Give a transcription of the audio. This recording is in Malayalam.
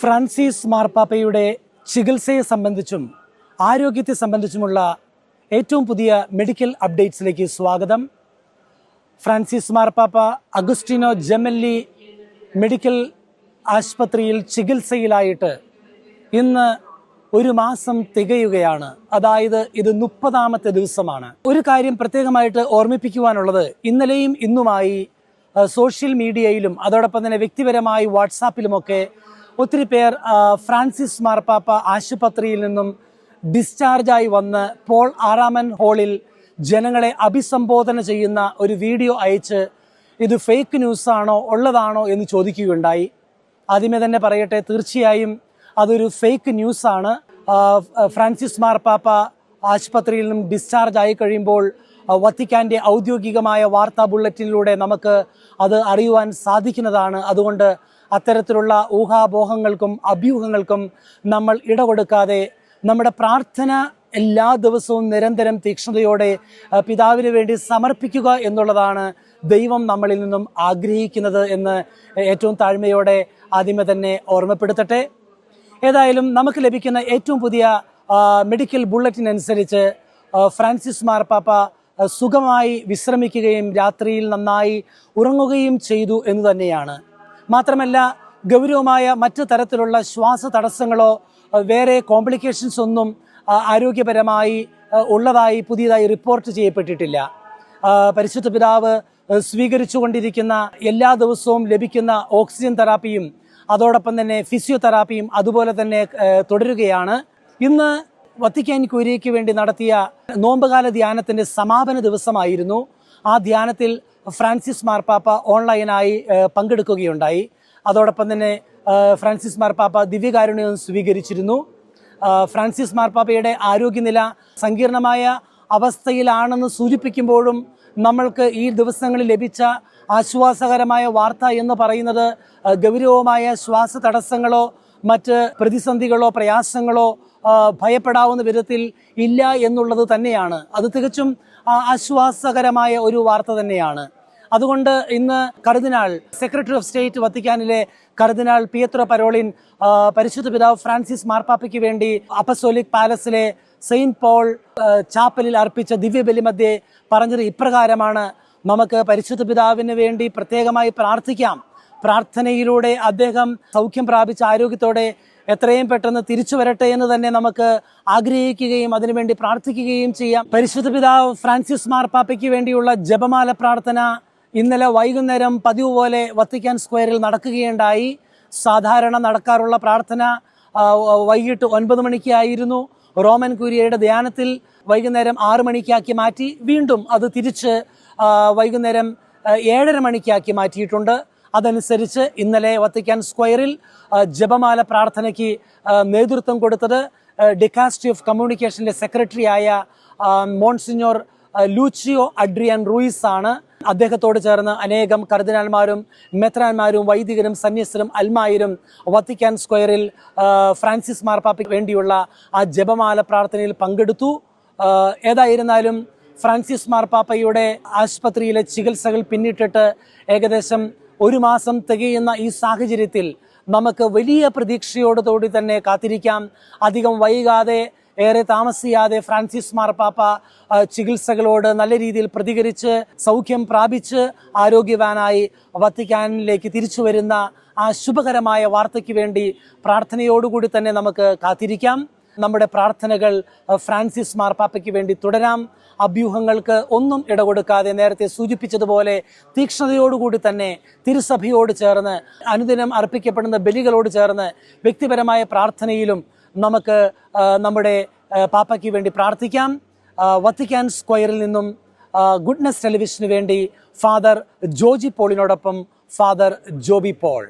ഫ്രാൻസിസ് മാർപ്പാപ്പയുടെ ചികിത്സയെ സംബന്ധിച്ചും ആരോഗ്യത്തെ സംബന്ധിച്ചുമുള്ള ഏറ്റവും പുതിയ മെഡിക്കൽ അപ്ഡേറ്റ്സിലേക്ക് സ്വാഗതം. ഫ്രാൻസിസ് മാർപ്പാപ്പ അഗസ്റ്റിനോ ജെമല്ലി മെഡിക്കൽ ആശുപത്രിയിൽ ചികിത്സയിലായിട്ട് ഇന്ന് ഒരു മാസം തികയുകയാണ്. അതായത് ഇത് മുപ്പതാമത്തെ ദിവസമാണ്. ഒരു കാര്യം പ്രത്യേകമായിട്ട് ഓർമ്മിപ്പിക്കുവാനുള്ളത് ഇന്നലെയും ഇന്നുമായി സോഷ്യൽ മീഡിയയിലും അതോടൊപ്പം തന്നെ വ്യക്തിപരമായി വാട്സാപ്പിലുമൊക്കെ ഒത്തിരി പേർ ഫ്രാൻസിസ് മാർപ്പാപ്പ ആശുപത്രിയിൽ നിന്നും ഡിസ്ചാർജായി വന്ന് പോൾ ആറാമൻ ഹോളിൽ ജനങ്ങളെ അഭിസംബോധന ചെയ്യുന്ന ഒരു വീഡിയോ അയച്ച് ഇത് ഫേക്ക് ന്യൂസാണോ ഉള്ളതാണോ എന്ന് ചോദിക്കുകയുണ്ടായി. ആദ്യമേ തന്നെ പറയട്ടെ തീർച്ചയായും അതൊരു ഫേക്ക് ന്യൂസാണ് ഫ്രാൻസിസ് മാർപ്പാപ്പ ആശുപത്രിയിൽ നിന്നും ഡിസ്ചാർജ് ആയി കഴിയുമ്പോൾ വത്തിക്കാന്റെ ഔദ്യോഗികമായ വാർത്താ ബുള്ളറ്റിനിലൂടെ നമുക്ക് അത് അറിയുവാൻ സാധിക്കുന്നതാണ്. അതുകൊണ്ട് അത്തരത്തിലുള്ള ഊഹാപോഹങ്ങൾക്കും അഭ്യൂഹങ്ങൾക്കും നമ്മൾ ഇടകൊടുക്കാതെ നമ്മുടെ പ്രാർത്ഥന എല്ലാ ദിവസവും നിരന്തരം തീക്ഷ്ണതയോടെ പിതാവിന് വേണ്ടി സമർപ്പിക്കുക എന്നുള്ളതാണ് ദൈവം നമ്മളിൽ നിന്നും ആഗ്രഹിക്കുന്നത് എന്ന് ഏറ്റവും താഴ്മയോടെ ആദ്യമേ തന്നെ ഓർമ്മപ്പെടുത്തട്ടെ. ഏതായാലും നമുക്ക് ലഭിക്കുന്ന ഏറ്റവും പുതിയ മെഡിക്കൽ ബുള്ളറ്റിൻ അനുസരിച്ച് ഫ്രാൻസിസ് മാർപ്പാപ്പ സുഖമായി വിശ്രമിക്കുകയും രാത്രിയിൽ നന്നായി ഉറങ്ങുകയും ചെയ്തു എന്ന് തന്നെയാണ്. മാത്രമല്ല ഗൗരവമായ മറ്റു തരത്തിലുള്ള ശ്വാസ തടസ്സങ്ങളോ വേറെ കോംപ്ലിക്കേഷൻസ് ഒന്നും ആരോഗ്യപരമായി ഉള്ളതായി പുതിയതായി റിപ്പോർട്ട് ചെയ്യപ്പെട്ടിട്ടില്ല. പരിശുദ്ധ പിതാവ് സ്വീകരിച്ചുകൊണ്ടിരിക്കുന്ന എല്ലാ ദിവസവും ലഭിക്കുന്ന ഓക്സിജൻ തെറാപ്പിയും അതോടൊപ്പം തന്നെ ഫിസിയോതെറാപ്പിയും അതുപോലെ തന്നെ തുടരുകയാണ്. ഇന്ന് വത്തിക്കാൻ കുര്യയ്ക്ക് വേണ്ടി നടത്തിയ നോമ്പുകാല ധ്യാനത്തിന്റെ സമാപന ദിവസമായിരുന്നു. ആ ധ്യാനത്തിൽ ഫ്രാൻസിസ് മാർപ്പാപ്പ ഓൺലൈനായി പങ്കെടുക്കുകയുണ്ടായി. അതോടൊപ്പം തന്നെ ഫ്രാൻസിസ് മാർപ്പാപ്പ ദിവ്യകാരുണ്യം സ്വീകരിച്ചിരുന്നു. ഫ്രാൻസിസ് മാർപ്പാപ്പയുടെ ആരോഗ്യനില സങ്കീർണമായ അവസ്ഥയിലാണെന്ന് സൂചിപ്പിക്കുമ്പോഴും നമ്മൾക്ക് ഈ ദിവസങ്ങളിൽ ലഭിച്ച ആശ്വാസകരമായ വാർത്ത എന്ന് പറയുന്നത് ഗൗരവമായ ശ്വാസ തടസ്സങ്ങളോ മറ്റ് പ്രതിസന്ധികളോ പ്രയാസങ്ങളോ ഭയപ്പെടാവുന്ന വിധത്തിൽ ഇല്ല എന്നുള്ളത് തന്നെയാണ്. അത് തികച്ചും ആശ്വാസകരമായ ഒരു വാർത്ത തന്നെയാണ്. അതുകൊണ്ട് ഇന്ന് കർദിനാൾ സെക്രട്ടറി ഓഫ് സ്റ്റേറ്റ് വത്തിക്കാനിലെ കർദിനാൾ പിയത്രോ പരോളിൻ പരിശുദ്ധ പിതാവ് ഫ്രാൻസിസ് മാർപ്പാപ്പയ്ക്ക് വേണ്ടി അപ്പസോലിക് പാലസിലെ സെയിന്റ് പോൾ ചാപ്പലിൽ അർപ്പിച്ച ദിവ്യബലിമധ്യേ പറഞ്ഞത് ഇപ്രകാരമാണ്. നമുക്ക് പരിശുദ്ധ പിതാവിന് വേണ്ടി പ്രത്യേകമായി പ്രാർത്ഥിക്കാം. പ്രാർത്ഥനയിലൂടെ അദ്ദേഹം സൗഖ്യം പ്രാപിച്ച ആരോഗ്യത്തോടെ എത്രയും പെട്ടെന്ന് തിരിച്ചു വരട്ടെ എന്ന് തന്നെ നമുക്ക് ആഗ്രഹിക്കുകയും അതിനുവേണ്ടി പ്രാർത്ഥിക്കുകയും ചെയ്യാം. പരിശുദ്ധ പിതാവ് ഫ്രാൻസിസ് മാർപ്പാപ്പയ്ക്ക് വേണ്ടിയുള്ള ജപമാല പ്രാർത്ഥന ഇന്നലെ വൈകുന്നേരം പതിവ് പോലെ വത്തിക്കാൻ സ്ക്വയറിൽ നടക്കുകയുണ്ടായി. സാധാരണ നടക്കാറുള്ള പ്രാർത്ഥന വൈകിട്ട് ഒൻപത് മണിക്കായിരുന്നു. റോമൻ കുര്യയുടെ ധ്യാനത്തിൽ വൈകുന്നേരം ആറു മണിക്കാക്കി മാറ്റി വീണ്ടും അത് തിരിച്ച് വൈകുന്നേരം ഏഴര മണിക്കാക്കി മാറ്റിയിട്ടുണ്ട്. അതനുസരിച്ച് ഇന്നലെ വത്തിക്കാൻ സ്ക്വയറിൽ ജപമാല പ്രാർത്ഥനയ്ക്ക് നേതൃത്വം കൊടുത്തത് ഡിക്കാസ്ട്രി ഓഫ് കമ്മ്യൂണിക്കേഷന്റെ സെക്രട്ടറിയായ മോൺസിഞ്ഞോർ ലൂച്ചിയോ അഡ്രിയൻ റൂയിസ് ആണ്. അദ്ദേഹത്തോട് ചേർന്ന് അനേകം കർദിനാൽമാരും മെത്രാന്മാരും വൈദികരും സന്യസ്തരും അൽമായരും വത്തിക്കാൻ സ്ക്വയറിൽ ഫ്രാൻസിസ് മാർപ്പാപ്പയ്ക്ക് വേണ്ടിയുള്ള ആ ജപമാല പ്രാർത്ഥനയിൽ പങ്കെടുത്തു. ഏതായിരുന്നാലും ഫ്രാൻസിസ് മാർപ്പാപ്പയുടെ ആശുപത്രിയിലെ ചികിത്സകൾ പിന്നിട്ടിട്ട് ഏകദേശം ഒരു മാസം തികയുന്ന ഈ സാഹചര്യത്തിൽ നമുക്ക് വലിയ പ്രതീക്ഷയോടുകൂടി തന്നെ കാത്തിരിക്കാം. അധികം വൈകാതെ ഏറെ താമസിയാതെ ഫ്രാൻസിസ് മാർപ്പാപ്പ ചികിത്സകളോട് നല്ല രീതിയിൽ പ്രതികരിച്ച് സൗഖ്യം പ്രാപിച്ച് ആരോഗ്യവാനായി വത്തിക്കാനിലേക്ക് തിരിച്ചു വരുന്ന ആ ശുഭകരമായ വാർത്തയ്ക്ക് വേണ്ടി പ്രാർത്ഥനയോടുകൂടി തന്നെ നമുക്ക് കാത്തിരിക്കാം. നമ്മുടെ പ്രാർത്ഥനകൾ ഫ്രാൻസിസ് മാർപ്പാപ്പയ്ക്ക് വേണ്ടി തുടരാം. അഭ്യൂഹങ്ങൾക്ക് ഒന്നും ഇടകൊടുക്കാതെ നേരത്തെ സൂചിപ്പിച്ചതുപോലെ തീക്ഷ്ണതയോടുകൂടി തന്നെ തിരുസഭയോട് ചേർന്ന് അനുദിനം അർപ്പിക്കപ്പെടുന്ന ബലികളോട് ചേർന്ന് വ്യക്തിപരമായ പ്രാർത്ഥനയിലും നമുക്ക് നമ്മുടെ പാപ്പയ്ക്ക് വേണ്ടി പ്രാർത്ഥിക്കാം. വത്തിക്കാൻ സ്ക്വയറിൽ നിന്നും ഗുഡ്നെസ് ടെലിവിഷന് വേണ്ടി ഫാദർ ജോജി പോളിനോടൊപ്പം ഫാദർ ജോബി പോൾ.